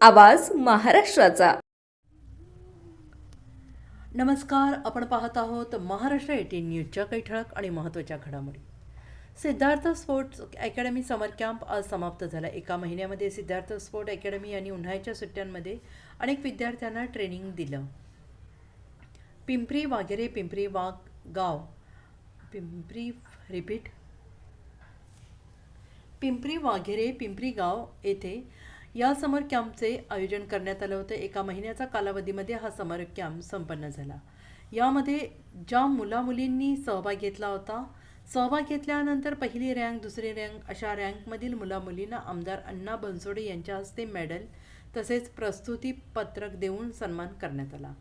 आवाज महाराष्ट्राचा. नमस्कार आपण पाहत आहोत महाराष्ट्र एटीन न्यूजच्या काही ठळक आणि महत्त्वाच्या घडामोडी. Siddharth sports academy summer camp आज समाप्त झाला. एका महिन्यामध्ये सिद्धार्थ स्पोर्ट अकॅडमी यांनी उन्हाळ्याच्या सुट्ट्यांमध्ये अनेक विद्यार्थ्यांना ट्रेनिंग दिलं. पिंपरी वाघेरे पिंपरी वाघ गाव पिंपरी रिपीट पिंपरी वाघेरे पिंपरी गाव येथे या समर कॅम्पचे आयोजन करण्यात आलं होतं. एका महिन्याचा कालावधीमध्ये हा समर कॅम्प संपन्न झाला. यामध्ये ज्या मुलामुलींनी सहभाग घेतला होता सहभाग घेतल्यानंतर पहिली रँक दुसरी रँक अशा रँकमधील मुलामुलींना आमदार अण्णा बनसोडे यांच्या हस्ते मेडल तसेच प्रस्तुती पत्रक देऊन सन्मान करण्यात आला.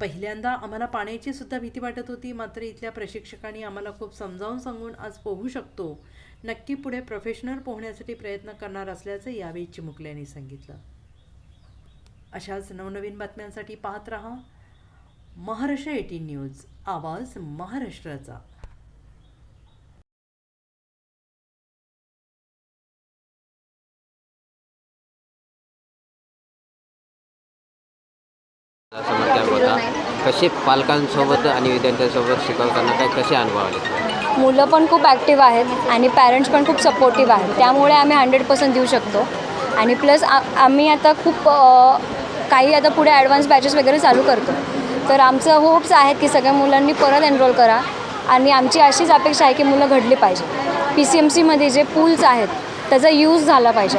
पहिल्यांदा आम्हाला पाण्याची सुद्धा भीती वाटत होती. मात्र इथल्या प्रशिक्षकांनी आम्हाला खूप समजावून सांगून आज पोहू शकतो नक्की पुढे प्रोफेशनल पोहण्यासाठी प्रयत्न करणार असल्याचं यावेळी चिमुकले यांनी सांगितलं. अशाच नवनवीन बातम्यांसाठी पाहत रहा महाराष्ट्र एटीन न्यूज. आवाज महाराष्ट्राचा. होता कसे पालकांसोबत आणि विद्यार्थ्यांसोबत शिकवताना काय कसे अनुभव आले? मुलं पण खूप ॲक्टिव्ह आहेत आणि पॅरेंट्स पण खूप सपोर्टिव्ह आहेत. त्यामुळे आम्ही हंड्रेड पर्सेंट देऊ शकतो. आणि प्लस आ आम्ही आता खूप काही आता पुढे ॲडव्हान्स बॅचेस वगैरे चालू करतो. तर आमचं होप्स आहेत की सगळ्या मुलांनी परत एनरोल करा. आणि आमची अशीच अपेक्षा आहे की मुलं घडली पाहिजे. पी सी एम सीमध्ये जे पूल्स आहेत त्याचा यूज झाला पाहिजे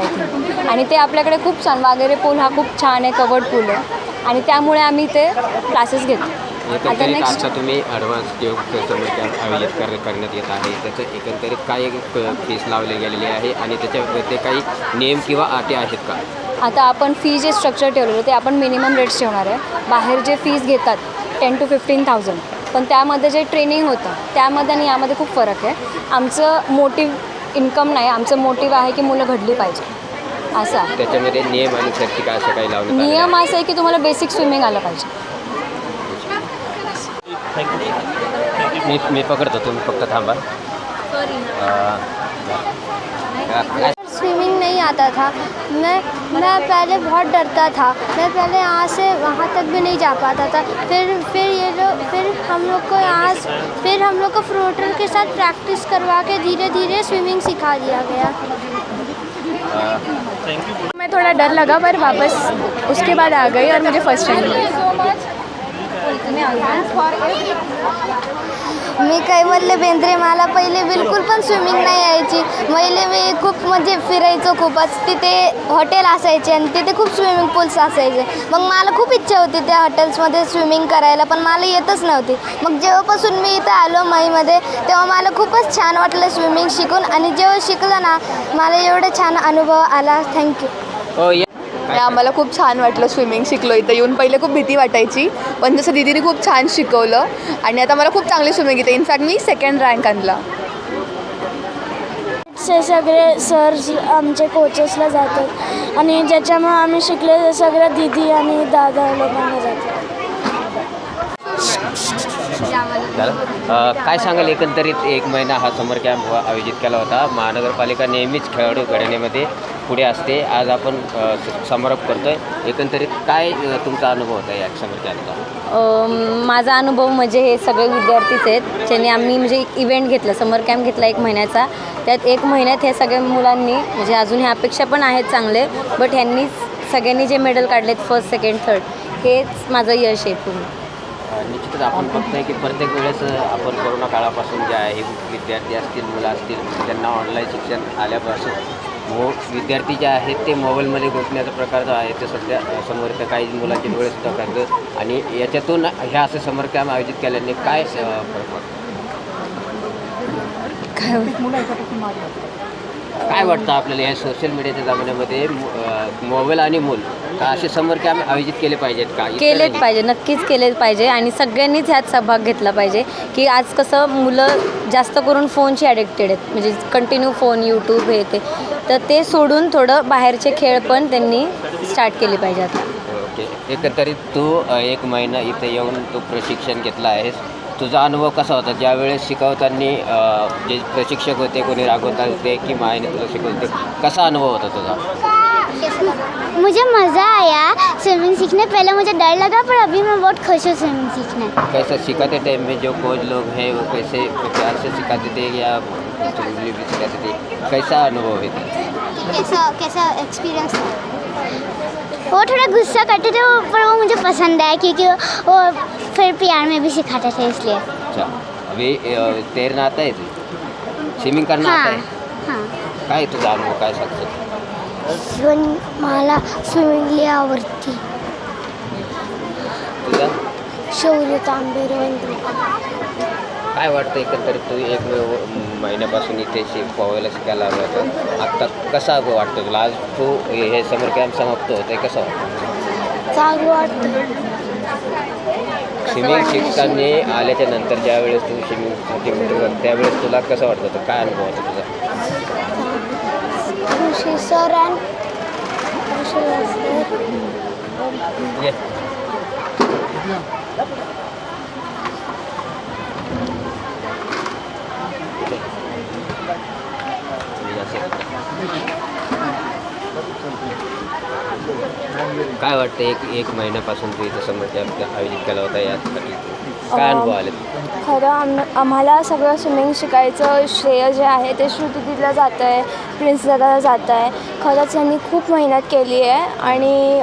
आणि ते आपल्याकडे खूप छान वागेरे पूल हा खूप छान आहे कवर्ड पूल आहे. आणि त्यामुळे आम्ही ते क्लासेस घेतो. एकंदरीत आता तुम्ही ॲडव्हान्स योग समर कॅम्प आयोजित कर करण्यात येत आहे त्याचं एकंदरीत काय फीस लावली गेलेली आहे आणि त्याच्यामध्ये काही नियम किंवा अटी आहेत का? आता आपण फी जे स्ट्रक्चर ठेवलेलं ते आपण मिनिमम रेट्स ठेवणार आहे. बाहेर जे फीज घेतात टेन टू फिफ्टीन थाउजंड पण त्यामध्ये जे ट्रेनिंग होतं त्यामध्ये आणि यामध्ये खूप फरक आहे. आमचं मोटिव्ह इन्कम नाही आमचं मोटिव्ह आहे की मुलं घडली पाहिजे. असं त्याच्यामध्ये नियम आणि काय असं काही आलेलं नियम असं आहे की तुम्हाला बेसिक स्विमिंग आलं पाहिजे. मी मी पकडतो तुम्ही फक्त थांबा. अं, स्विमिंग नहीं आता था। मैं मैं पहले बहुत डरता था। मैं पहले यहाँ से वहाँ तक भी नहीं जा पाता था। फिर फिर ये लोग फिर हम लोग को यहाँ से- फिर हम लोग को फ्लोटर के साथ प्रैक्टिस करवा के धीरे धीरे स्विमिंग सिखा दिया गया। मैं थोड़ा डर लगा पर वापस उसके बाद आ गई और मुझे फ़र्स्ट टाइम मी कैवल्य बेंद्रे मला पहिले बिलकुल पण स्विमिंग नाही यायची. पहिले मी खूप म्हणजे फिरायचो खूपच. तिथे हॉटेल असायचे आणि तिथे खूप स्विमिंग पूल्स असायचे. मग मला खूप इच्छा होती त्या हॉटेल्समध्ये स्विमिंग करायला पण मला येतच नव्हती. मग जेव्हापासून मी इथं आलो मईमध्ये तेव्हा मला खूपच छान वाटलं स्विमिंग शिकून. आणि जेव्हा शिकलं ना मला एवढं छान अनुभव आला. थँक्यू आणि आम्हाला खूप छान वाटलं स्विमिंग शिकलो इथं. येऊन पहिले खूप भीती वाटायची पण जसं दीदीने खूप छान शिकवलं आणि आता मला खूप चांगली स्विमिंग येते. इनफॅक्ट मी सेकंड रँक आणला. से सगळे सर आमचे कोचेसला जातात आणि ज्याच्यामुळे आम्ही शिकले सगळ्या दिदी आणि दादा लोकांना जातात. आपल्याला. काय सांगाल एकंदरीत एक महिना हा समर कॅम्प आयोजित केला होता. महानगरपालिका नेहमीच खेळाडू घडवण्यामध्ये पुढे असते. आज आपण समारोप करतो आहे एकंदरीत काय तुमचा अनुभव होता या समर कॅम्पचा? माझा अनुभव म्हणजे हे सगळे विद्यार्थीच आहेत ज्यांनी आम्ही म्हणजे एक इव्हेंट घेतला समर कॅम्प घेतला एक महिन्याचा. त्यात एक महिन्यात हे सगळ्या मुलांनी म्हणजे अजून ह्या अपेक्षा पण आहेत चांगले बट ह्यांनी सगळ्यांनी जे मेडल काढलेत फर्स्ट सेकंड थर्ड हेच माझं यश आहे पूर्ण. निश्चितच आपण बघतोय की प्रत्येक वेळेस आपण कोरोना काळापासून जे आहे विद्यार्थी असतील मुलं असतील त्यांना ऑनलाईन शिक्षण आल्यापासून मो विद्यार्थी जे आहेत ते मोबाईलमध्ये गुंतण्याचा प्रकार जो आहे ते सध्या समोर इथं काही मुलांचे डोळेसुद्धा करतं आणि याच्यातून ह्या असे समर कॅम्प आयोजित केल्याने काय फरक पडतो? काय वाटतं आपल्याला या सोशल मीडियाच्या जमान्यामध्ये? मोबाईल आणि मूल का असे समर कॅम्प आयोजित केले पाहिजेत का? केलेच. पाहिजे नक्कीच केलेच पाहिजे आणि सगळ्यांनीच ह्यात सहभाग घेतला पाहिजे की आज कसं मुलं जास्त करून फोनची ॲडिक्टेड आहेत. म्हणजे कंटिन्यू फोन यूट्यूब हे ते. तर ते सोडून थोडं बाहेरचे खेळ पण त्यांनी स्टार्ट केले पाहिजे आता ओके. एकंदरीत तू एक महिना इथे येऊन तू प्रशिक्षण घेतलं आहेस. तुझा अनुभव कसा होता? ज्यावेळेस शिकवताना जे प्रशिक्षक होते कोणी रागवता होते की मायने तुला शिकवते कसा अनुभव होता तुझा? मुझे मज़ा आया स्विमिंग सीखने। पहले मुझे डर लगा पर अभी मैं बहुत खुश हूँ स्विमिंग सीखने। कैसा सिखाते टाइम में? जो कोच लोग हैं वो कैसे प्यार से सिखाते थे या भी सिखाते थे? कैसा अनुभव है? कैसा कैसा एक्सपीरियंस वो थोड़ा गुस्सा करते थे पर वो मुझे पसंद आया क्योंकि वो फिर प्यार में भी सिखाते थे इसलिए। अच्छा अभी तैरना आता है स्विमिंग करना आता हाँ? है हां। काय तुझा अनुभव काय सांगतो मला स्विमिंग आवडते तुझा शौर्य तांबे रवींद्र काय वाटतं एकंदरीत तू एक महिन्यापासून इथे शिक पोहायला शिकायला आलो होतं आत्ता कसा अनुभव वाटतो तुला? आज तू हे समर कॅम्प समाप्त होत कसं वाटतं? चांगलं वाटतं. स्विमिंग शिकताना आल्याच्यानंतर ज्या वेळेस तू स्विमिंग त्यावेळेस तुला कसं वाटत होतं? काय अनुभव होता तुझा? सर आणि काय वाटतं एक एक महिन्यापासून तू इथं कॅम्प आयोजित केला होता यासाठी काय अनुभव आले? खरं आम आम्हाला सगळं स्विमिंग शिकायचं श्रेय जे आहे ते श्रुतीला जातं आहे प्रिन्स दादाला जातं आहे खरंच यांनी खूप मेहनत केली आहे आणि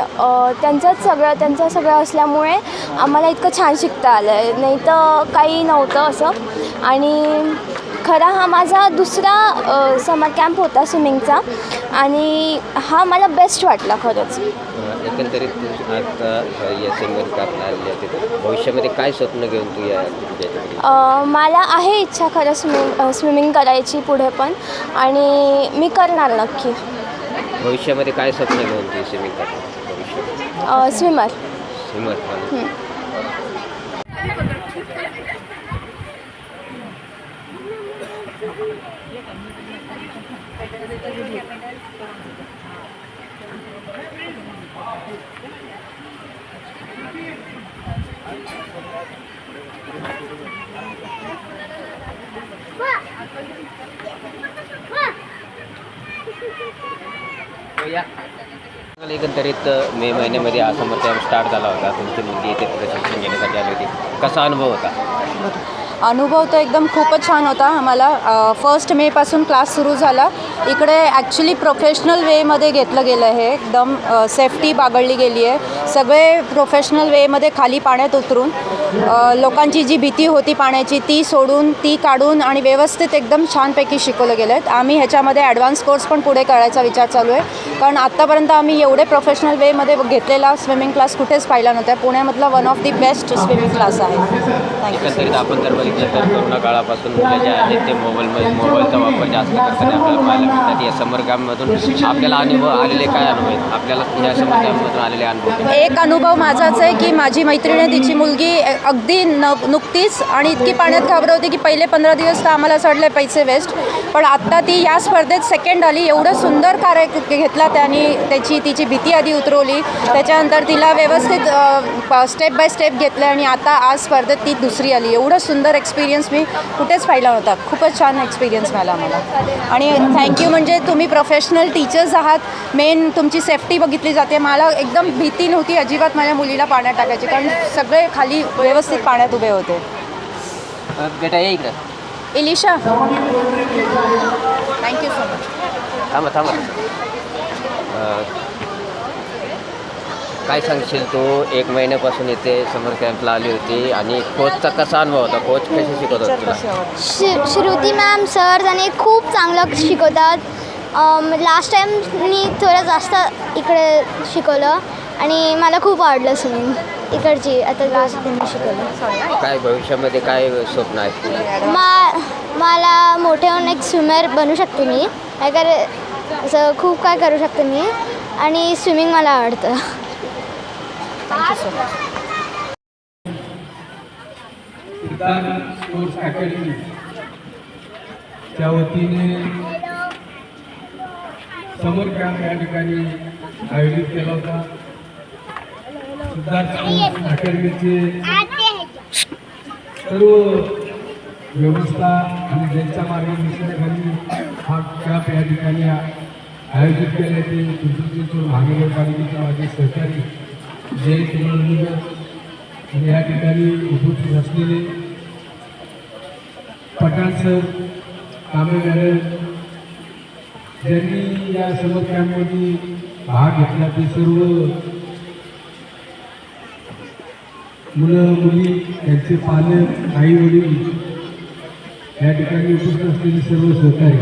त्यांचंच सगळं त्यांचं सगळं असल्यामुळे आम्हाला इतकं छान शिकता आलं आहे नाही तर काही नव्हतं असं. आणि खरा हा माझा दुसरा समर कॅम्प होता स्विमिंगचा आणि हा मला बेस्ट वाटला खरंच. एकंदरीत आता या कॅम्पला आलेली होती भविष्यामध्ये काय स्वप्न घेऊन तू या याच्यामध्ये अ, मला आहे इच्छा खरं स्विमिंग स्विमिंग करायची पुढे पण. आणि मी करणार नक्की. भविष्यामध्ये काय स्वप्न घेऊन तू स्विमिंग करणार? स्विमर. स्विमर एकंदरीत मे महिन्यामध्ये हा स्टार्ट झाला होता. तुमची मुलगी इथे प्रशिक्षण घेण्यासाठी आली होती. कसा अनुभव होता? अनुभव तर एकदम खूपच छान होता. आम्हाला फर्स्ट मेपासून क्लास सुरू झाला. इकडे ॲक्च्युली प्रोफेशनल वेमध्ये घेतलं गेलं आहे. एकदम सेफ्टी बागळली गेली आहे. सगळे प्रोफेशनल वेमध्ये खाली पाण्यात उतरून लोकांची जी भीती होती पाण्याची ती सोडून ती काढून आणि व्यवस्थित एकदम छानपैकी शिकवलं गेलं आहेत आम्ही ह्याच्यामध्ये ॲडव्हान्स कोर्स पण पुढे करायचा विचार चालू आहे. कारण आत्तापर्यंत आम्ही एवढे प्रोफेशनल वेमध्ये घेतलेला स्विमिंग क्लास कुठेच पाहिला नव्हता. पुण्यामधला one of the best swimming class आहे. थँक्यू एकंदरीत आपण जर बघितलं तर कोरोना काळापासून मुलं जे आहेत ते मोबाईलमध्ये मोबाईलचा वापर जास्त करताना आपल्याला पाहायला मिळतात. या आपल्याला अनुभव आलेले काय अनुभव आहेत? आपल्याला या आलेले अनुभव एक अनुभव माझाच आहे की माझी मैत्रिणी तिची मुलगी अगदी न नुकतीच आणि इतकी पाण्यात घाबरवते की पहिले पंधरा दिवस तर आम्हाला असं वाटलं पैसे वेस्ट पण आत्ता ती या स्पर्धेत सेकंड आली. एवढं सुंदर कार्य घेतला त्यांनी त्याची तिची भीती आधी उतरवली. त्याच्यानंतर तिला व्यवस्थित स्टेप बाय स्टेप घेतलं आणि आता आज स्पर्धेत ती दुसरी आली. एवढं सुंदर एक्सपिरियन्स मी कुठेच पाहिला नव्हता. खूपच छान एक्सपिरियन्स मिळाला मला. आणि थँक्यू म्हणजे तुम्ही प्रोफेशनल टीचर्स आहात. मेन तुमची सेफ्टी बघितली जाते. मला एकदम भीती नव्हती अजिबात माझ्या मुलीला पाण्यात टाकायची. कारण सगळे खाली व्यवस्थित पाण्यात उभे होते. बेटा ये इकडं. इलिशा. थँक्यू सो मच थांबा थांबा. काय सांगशील तू? एक महिन्यापासून इथे समर कॅम्पला आली होती आणि कोचचा कसा अनुभव होता? कोच कसे शिकवत होता तुला? श्रु श्रुती मॅम सर आणि खूप चांगलं शिकवतात. लास्ट टाईम मी थोडं जास्त इकडे शिकवलं आणि मला खूप आवडलं स्विमिंग इकडची आता लास्ट त्यांनी शिकवलं. काय भविष्यामध्ये काय स्वप्न तुला मा मला मोठे होऊन एक स्विमर बनू शकते मी. नाहीतर असं खूप काय करू शकते मी. आणि स्विमिंग मला आवडतं. स्पोर्ट्स अकॅडमी च्या वतीने समर कॅम्प या ठिकाणी आयोजित केला होता. सिद्धार्थ स्पोर्ट्स अकॅडमीचे सर्व व्यवस्था आणि ज्यांच्या मार्गदर्शनाखाली हा कॅम्प या ठिकाणी आयोजित केल्याचे पिंपरी महानगर पालिकेचे माझे सहकारी जय कुमार आणि या ठिकाणी उपस्थित असलेले पठाण सर कांबळे ज्यांनी या समर कॅम्पमध्ये भाग घेतला ते सर्व मुलं मुली त्यांचे पालक आई वडील या ठिकाणी उपस्थित असलेले सर्व सहकारी.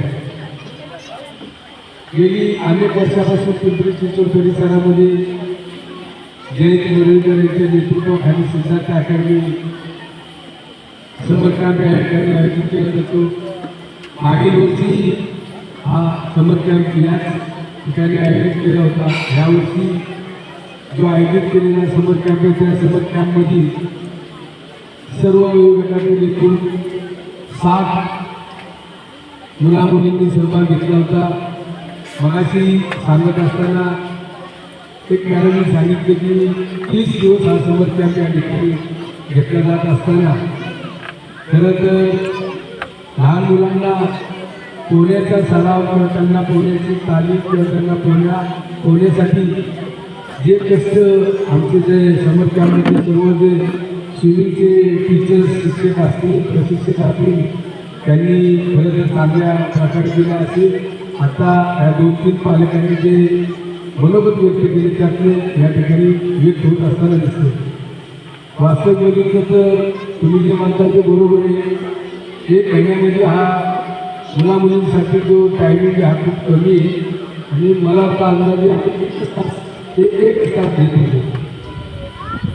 गेली अनेक वर्षापासून पिंपरी चिंचवड परिसरामध्ये जयंत मुरलीधर यांच्या नेतृत्वाखाली सिद्धार्थ अकॅडमी समर कॅम्प या ठिकाणी आयोजित केला जातो. मागील वर्षी हा समर कॅम्प याच ठिकाणी आयोजित केला होता. यावर्षी जो आयोजित केलेला समर कॅम्प आहे त्या समर कॅम्पमध्ये सर्व वयोगटातील एकूण साठ मुला मुलींनी सहभाग घेतला होता. मगाशी सांगत असताना एक मॅडमने सांगितलं की तीस दिवस हा समर कॅम्प या ठिकाणी घेतला जात असताना. खरं तर लहान मुलांना पोहण्याचा सराव किंवा त्यांना पोहण्याची तालीम किंवा त्यांना पोहण्या पोहण्यासाठी जे कष्ट आमचे जे समर कॅम्पमधले सर्व जे स्विमिंगचे टीचर्स शिक्षक असतील प्रशिक्षक असतील त्यांनी खरं तर चांगल्या प्रकारे केलं असेल. आता या दोन तीन पालकांनी जे मनोगत व्यक्त केले त्यातले या ठिकाणी व्यक्त होत असताना दिसतं वास्तव बघितलं तर तुम्ही जे म्हणता ते बरोबर आहे. एक महिन्यामध्ये हा मुला मुलींसाठी जो टायमिंग आहे हा खूप कमी आहे. आणि मला आता अंदाजे एक तास ते एक तास देत होते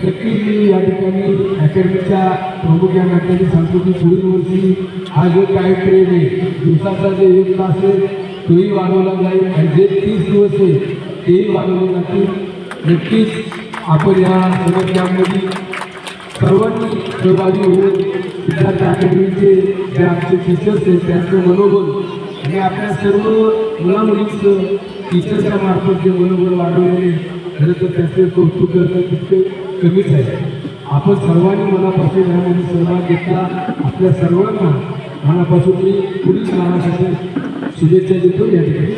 नक्कीच मी या ठिकाणी अकॅडमीच्या प्रमुख या नाट्याची सांगतो की पुढील वर्षी हा जो टाईम पिरियड आहे दिवसाचा जे एक तास आहे तोही वाढवला जाईल. आणि जे तीस दिवस आहे तेही वाढवले जातील. नक्कीच आपण या समर कॅम्पमध्ये सर्वांनी सहभागी होऊन विद्यार्थी अकॅडमीचे जे आमचे टीचर्स आहेत त्यांचं मनोबल आणि आपल्या सर्व मुलामुलींचं टीचर्सच्या मार्फत जे मनोबल वाढवलेले खरं तर त्याचे कौतुक करणं तितके. कमीच आहे. आपण सर्वांनी मला यामध्ये सहभाग घेतला. आपल्या सर्वांना मनापासून मी पुढील काळासाठी शुभेच्छा देतो. या ठिकाणी